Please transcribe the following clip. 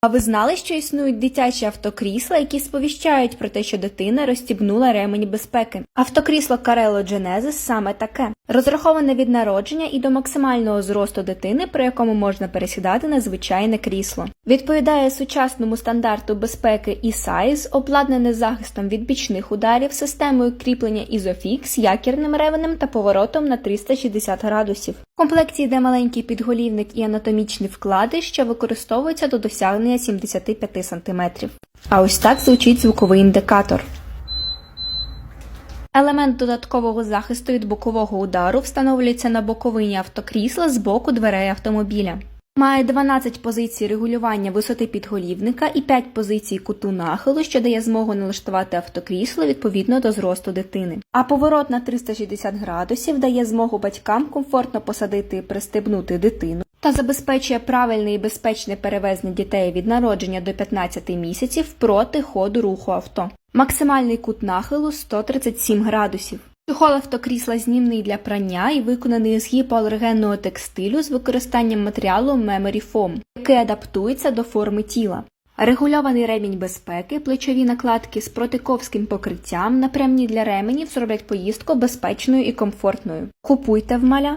А ви знали, що існують дитячі автокрісла, які сповіщають про те, що дитина розстібнула ремень безпеки? Автокрісло Carello Genesis саме таке, розраховане від народження і до максимального зросту дитини, при якому можна пересідати на звичайне крісло. Відповідає сучасному стандарту безпеки e-Size, обладнане захистом від бічних ударів, системою кріплення Isofix, якірним ревенем та поворотом на 360 градусів. В комплекті йде маленький підголівник і анатомічні вклади, що використовуються до досягнення 75 см. А ось так звучить звуковий індикатор. Елемент додаткового захисту від бокового удару встановлюється на боковині автокрісла з боку дверей автомобіля. Має 12 позицій регулювання висоти підголівника і 5 позицій куту нахилу, що дає змогу налаштувати автокрісло відповідно до зросту дитини. А поворот на 360 градусів дає змогу батькам комфортно посадити і пристебнути дитину та забезпечує правильне і безпечне перевезення дітей від народження до 15 місяців проти ходу руху авто. Максимальний кут нахилу 137 градусів. Чохол автокрісла знімний для прання і виконаний з гіпоалергенного текстилю з використанням матеріалу Memory Foam, який адаптується до форми тіла. Регульований ремінь безпеки, плечові накладки з протиковським покриттям, напрямні для ременів зроблять поїздку безпечною і комфортною. Купуйте в маля!